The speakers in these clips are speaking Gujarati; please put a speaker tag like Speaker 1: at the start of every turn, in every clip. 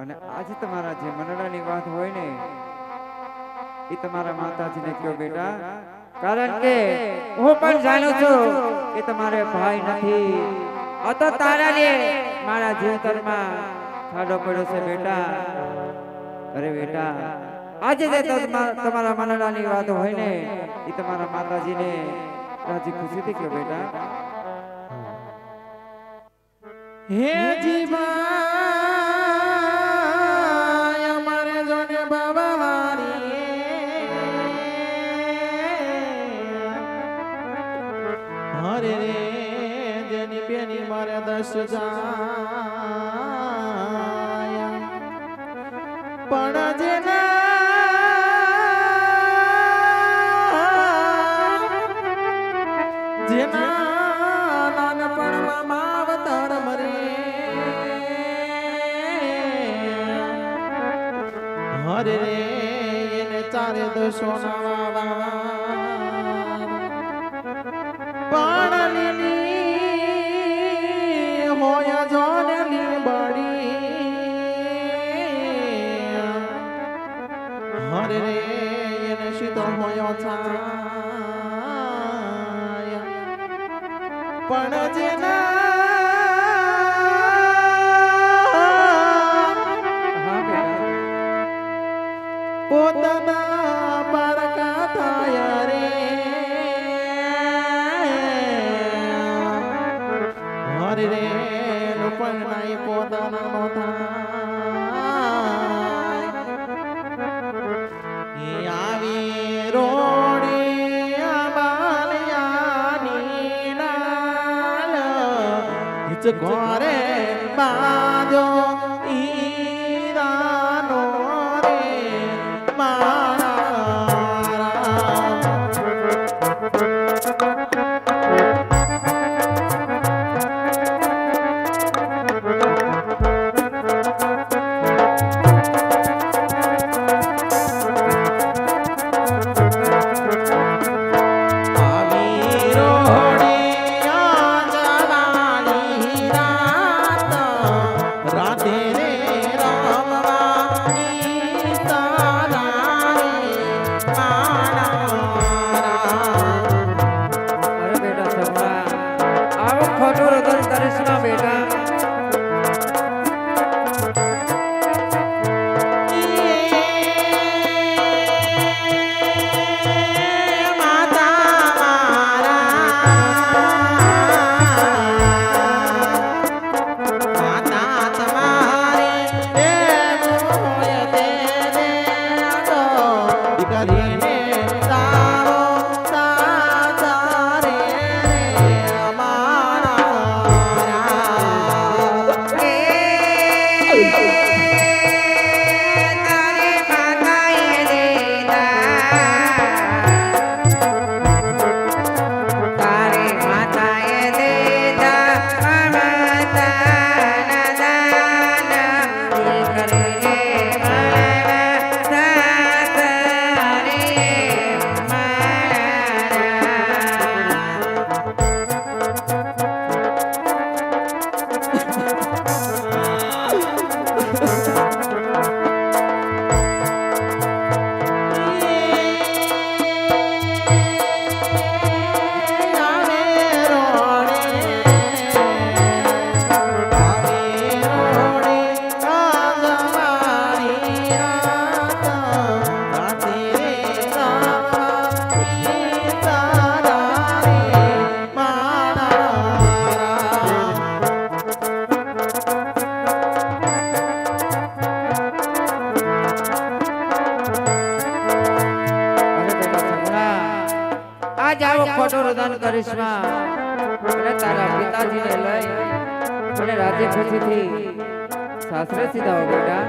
Speaker 1: અને આજે તમારા જે મનડાની વાત હોય ને એ તમારા માતાજીને કયો બેટા. કારણ કે હું પણ જાણું છું કે તમારે ભાઈ નથી. આ તો તારા ને મારા જીવતરમાં ખાડો પડ્યો છે બેટા. અરે બેટા આજે જે તમારા મનડાની વાત હોય ને એ તમારા માતાજીને રાજી ખુશીથી કયો બેટા.
Speaker 2: હે જીવાય જાય પણ જેના જેના નાનપણમાં માવતર મરે હરે ચારે દોષો પણ
Speaker 1: Thank you. અને રાજી ખુશીથી સાસરે સીધાઓ બેટા.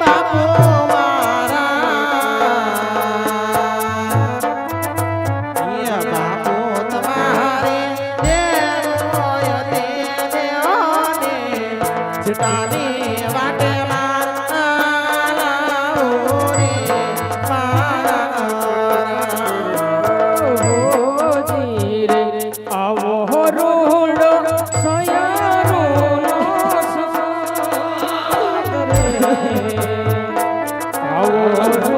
Speaker 2: બાપુ.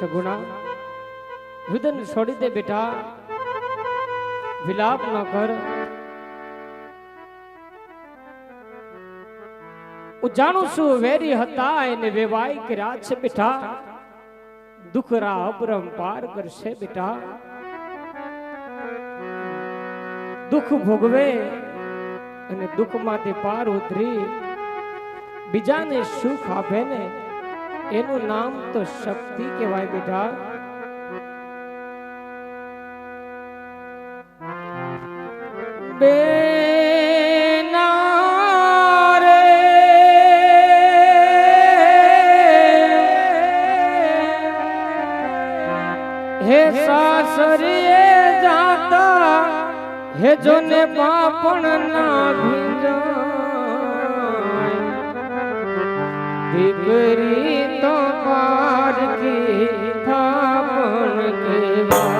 Speaker 3: સગુણા રુદન છોડી દે બેટા, વિલાપ ન કર. હું જાણું છું વેરી હતા એને વેવાય કર્યા છે બેટા. દુખરા અપરમ પાર કરશે બેટા. દુઃખ ભોગવે અને દુઃખમાંથી પાર ઉતરી. બીજાને સુખ આપે ને એનું નામ તો શક્તિ કહેવાય બેટા રે. હે સાસરીએ જાતા, હે જોને પાપણ ના ભીંજાય Shiva.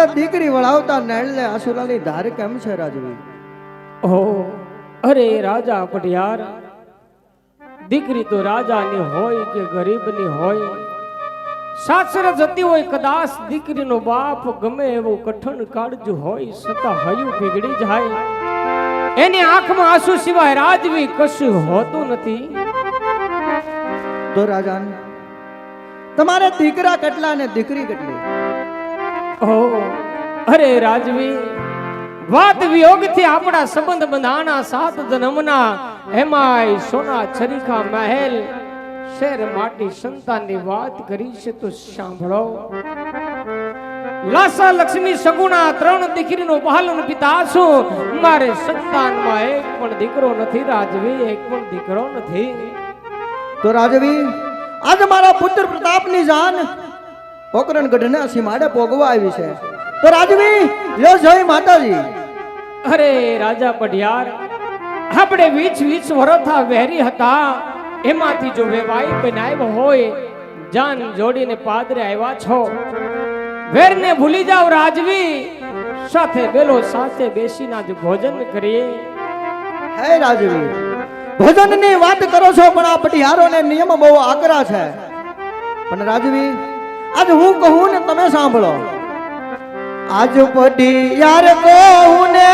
Speaker 3: આજે
Speaker 4: દીકરી વળાવતા નેળને આસુરાની ધાર કેમ છે રાજવી?
Speaker 3: ઓ અરે રાજા પટિયાર દીકરી તો રાજાની હોય કે ગરીબની હોય? સાસરે જતી હોય કદાચ દીકરીનો બાપ ગમે એવો કઠણ કાળજ હોય છતાં હયું પીગળી જાય. એની આંખમાં આંસુ સિવાય રાજવી કશું હોતું નથી.
Speaker 4: તો રાજાન તમારે દીકરા કેટલા ને દીકરી કેટલી?
Speaker 3: ઓ અરે રાજવી, વાત વિયોગથી આપણા સંબંધ બંધાણા સાત જન્મના એમાંય સોના છરીખા મહેલ, શેર માટી સંતાનની વાત કરી તો સાંભળો. લાસા લક્ષ્મી સગુણા ત્રણ દીકરીનો પાલન પિતા છું. મારે સંતાનમાં એક પણ દીકરો નથી રાજવી, એક પણ દીકરો નથી.
Speaker 4: તો રાજવી, આજ મારા પુત્ર પ્રતાપની જાન પોકરણગઢના સીમાડે પોગવા આવી છે. તો રાજવી લો જય માતાજી.
Speaker 3: અરે રાજા પઢિયાર આપણે વીસ વીસ વરથા વહેરી હતા. એમાંથી જો વેવાઈ બનાવ્યો હોય જાન જોડીને પાદરે આવ્યા છો. વેરને ભૂલી જાવ રાજવી. સાથે બેલો સાથે બેસીને જ ભોજન કરીએ.
Speaker 4: હે રાજવી ભોજનની વાત કરો છો પણ આ પટિહારોને નિયમ બહુ આકરા છે. પણ રાજવી આજ હું કહું ને તમે સાંભળો. આજ યાર કહું ને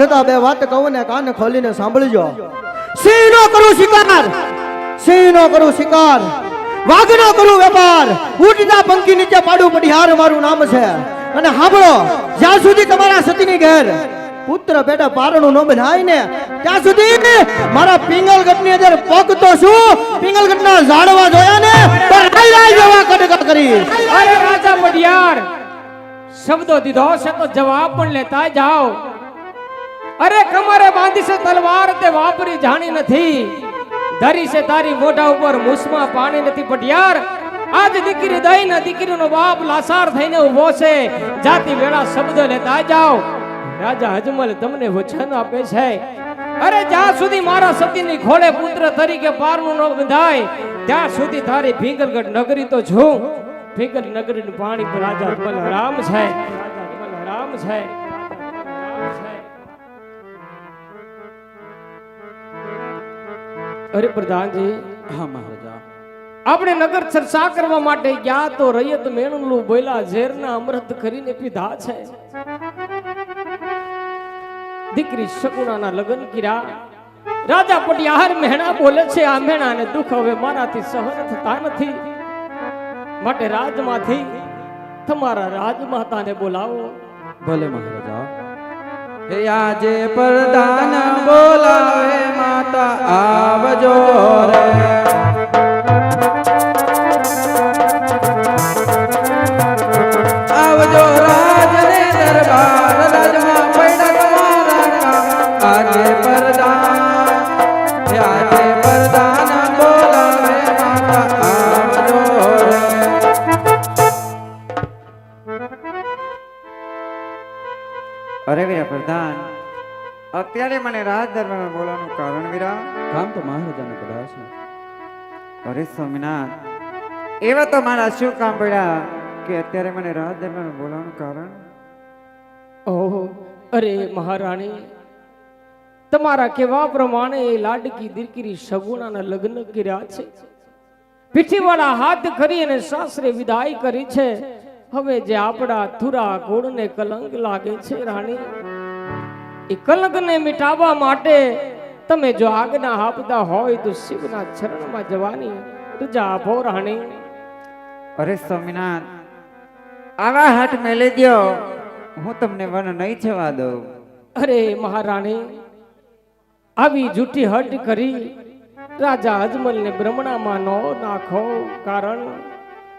Speaker 4: જતા બે વાત કહું ને કાન ખોલીને સાંભળજો. સિંહ નો કરું શિકાર સિંહ નો કરું શિકાર વાઘ નો કરું વેપાર ઉડતા પંખી નીચે પાડું પડિહાર મારું નામ છે. અને સાંભળો જ્યાં સુધી તમારા સતીની ઘેર પુત્ર બેટા પારણું ન બનાય ને ત્યાં સુધી મારા પિંગલગઢની અંદર પગતો શું પિંગલગઢ ના ઝાડવા જોયા ને તો રાઈ કડકા કરી?
Speaker 3: અરે રાજા પડિયાર શબ્દો દીધો છે તો જવાબ પણ લેતા જાઓ. અરે કમરે બાંધી છે તલવાર તે વાપરી જાણી નથી. ધરી છે તારી મોઢા ઉપર મુસમાં પાણી નથી પટિયાર આજ દીકરી દઈ ને દીકરીનો બાપ લાસાર થઈને ઊભો છે. જાતિ વેળા શબ્દ લેતા જાઓ. રાજા અજમલ તમને વચન આપે છે. અરે જ્યાં સુધી મારા સતીની ખોળે પુત્ર તરીકે પારનું ન બંધાય, ત્યાં સુધી તારી ભીંગલગઢ નગરી તો છું. ભીંગલ નગરીનું પાણી પર રાજા અજમલ હરામ છે. હરામ છે. અરે પ્રધાનજી
Speaker 5: હા, મહારાજા
Speaker 3: આપણે નગર ચર્ચા કરવા માટે ગયા તો રૈયત મેણું બોલા ઝેરના અમૃત કરીને પીધા છે. દીકરી શકુણાના લગ્ન કર્યા. રાજા પટિયાર મહેણા બોલે છે, આ મહેણાને દુઃખ હવે મારાથી સહન થતા નથી. માટે રાજમાંથી તમારા રાજમાતાને બોલાવો.
Speaker 1: ભલે, મહારાજા હે આજે પ્રધાન બોલાવે એવા તો મારા શું કામ પડ્યા કે અત્યારે મને રાજ દરમિયાન બોલાવાનું કારણ?
Speaker 3: ઓહો, અરે મહારાણી, તમારા કેવા પ્રમાણે એ લાડકી દીકરી સગુણાના લગ્ન કર્યા છે. પીઠીવાળા હાથ કરી અને સાસરે વિદાય કરી છે. હવે જે આપણા થુરા ગોળને કલંક લાગે છે રાણી, એ કલંકને મિટાવવા માટે તમે જો આજ્ઞા આપતા હોય તો શિવના ચરણમાં જવાની રજા આપો રાણી.
Speaker 1: અરે સ્વામિનાથ આવા હાથ મેલે દો હું તમને વન નહીં જવા દઉં.
Speaker 3: અરે મહારાણી, આવી જૂઠી હટ કરી રાજા અજમલને બ્રહ્મણામાં નો નાખો કારણ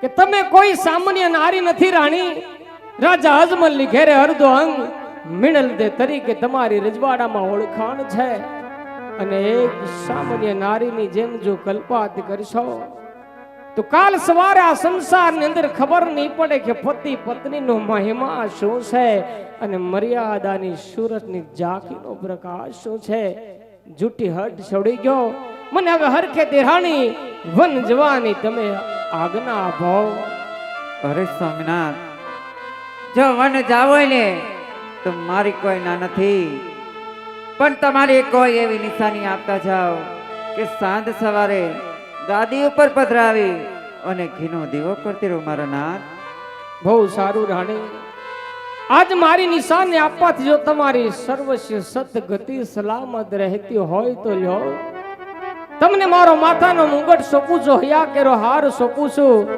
Speaker 3: કે તમે કોઈ સામાન્ય નારી નથી રાણી. રાજા અજમલની ઘેરે અર્ધો અંગ મિણલ દે તરીકે તમારી રજવાડામાં ઓળખાણ છે. અને એક સામાન્ય નારીની જેમ જો કલ્પાત કરશો તો કાલ સવારે આ સંસારની અંદર ખબર નહીં પડે કે પતિ પત્નીનો મહિમા શું છે અને મર્યાદાની સુરતની ઝાંખીનો પ્રકાશ શું છે? જૂઠી હટ છોડી ગયો. મને હવે હરખે દેરાણી, વન જવાની તમે આજ્ઞા આપો.
Speaker 1: અરે સ્વામિનાથ જો વન જાવ ને, તો મારી કોઈ ના નથી. પણ તમારી કોઈ એવી નિશાની આપતા જાઓ કે સાંજ સવારે ગાદી ઉપર પધરાવી અને ઘીનો દીવો કરતી રહો મારા નાથ.
Speaker 3: બહુ સારું રાણી. આજ મારી નિશાને આપવાથી જો તમારી સર્વસ્વ સત ગતિ સલામત રહેતી હોય તો લ્યો. તમને મારો માથાનો મુગટ સોંપું છું હયા કેરો હાર સોંપું છું.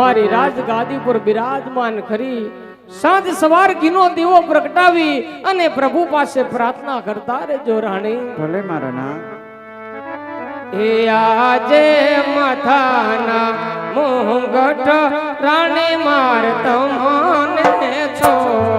Speaker 3: મારી રાજગાદી પર બિરાજમાન કરી સાંજ સવાર ઘીનો દીવો પ્રગટાવી અને પ્રભુ પાસે પ્રાર્થના કરતા રહેજો રાણી.
Speaker 1: ભલે મારા નાથ.
Speaker 3: એ આજે માથાના મુગટ રાણી માર તમને છો.